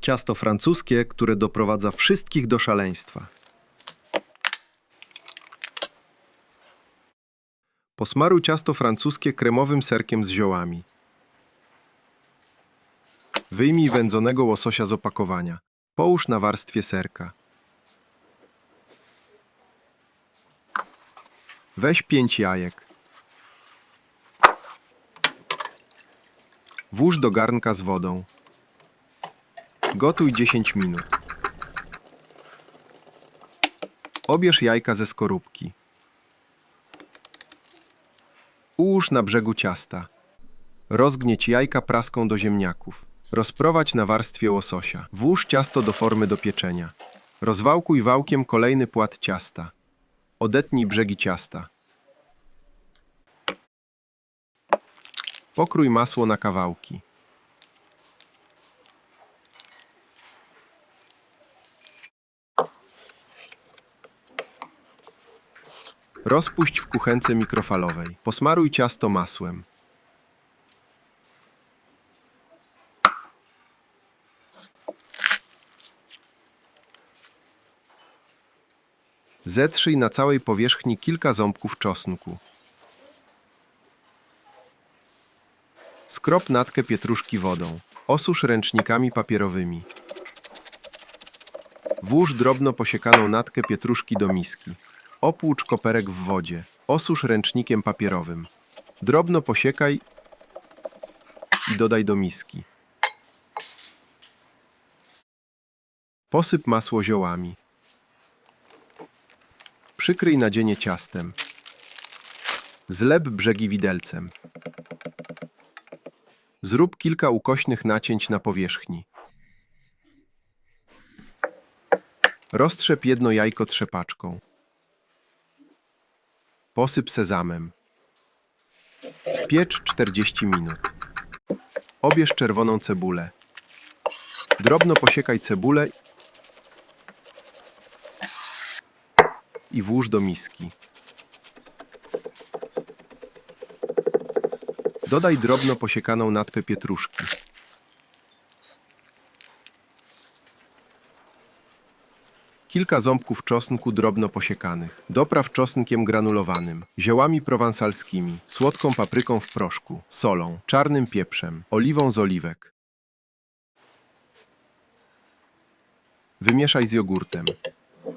Ciasto francuskie, które doprowadza wszystkich do szaleństwa. Posmaruj ciasto francuskie kremowym serkiem z ziołami. Wyjmij wędzonego łososia z opakowania. Połóż na warstwie serka. Weź pięć jajek. Włóż do garnka z wodą. Gotuj 10 minut. Obierz jajka ze skorupki. Ułóż na brzegu ciasta. Rozgnieć jajka praską do ziemniaków. Rozprowadź na warstwie łososia. Włóż ciasto do formy do pieczenia. Rozwałkuj wałkiem kolejny płat ciasta. Odetnij brzegi ciasta. Pokrój masło na kawałki. Rozpuść w kuchence mikrofalowej. Posmaruj ciasto masłem. Zetrzyj na całej powierzchni kilka ząbków czosnku. Skrop natkę pietruszki wodą. Osusz ręcznikami papierowymi. Włóż drobno posiekaną natkę pietruszki do miski. Opłucz koperek w wodzie. Osusz ręcznikiem papierowym. Drobno posiekaj i dodaj do miski. Posyp masło ziołami. Przykryj nadzienie ciastem. Zlep brzegi widelcem. Zrób kilka ukośnych nacięć na powierzchni. Roztrzep jedno jajko trzepaczką. Posyp sezamem. Piecz 40 minut. Obierz czerwoną cebulę. Drobno posiekaj cebulę i włóż do miski. Dodaj drobno posiekaną natkę pietruszki. Kilka ząbków czosnku drobno posiekanych. Dopraw czosnkiem granulowanym, ziołami prowansalskimi, słodką papryką w proszku, solą, czarnym pieprzem, oliwą z oliwek. Wymieszaj z jogurtem.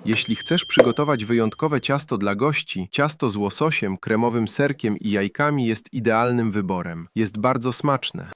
Jeśli chcesz przygotować wyjątkowe ciasto dla gości, ciasto z łososiem, kremowym serkiem i jajkami jest idealnym wyborem. Jest bardzo smaczne.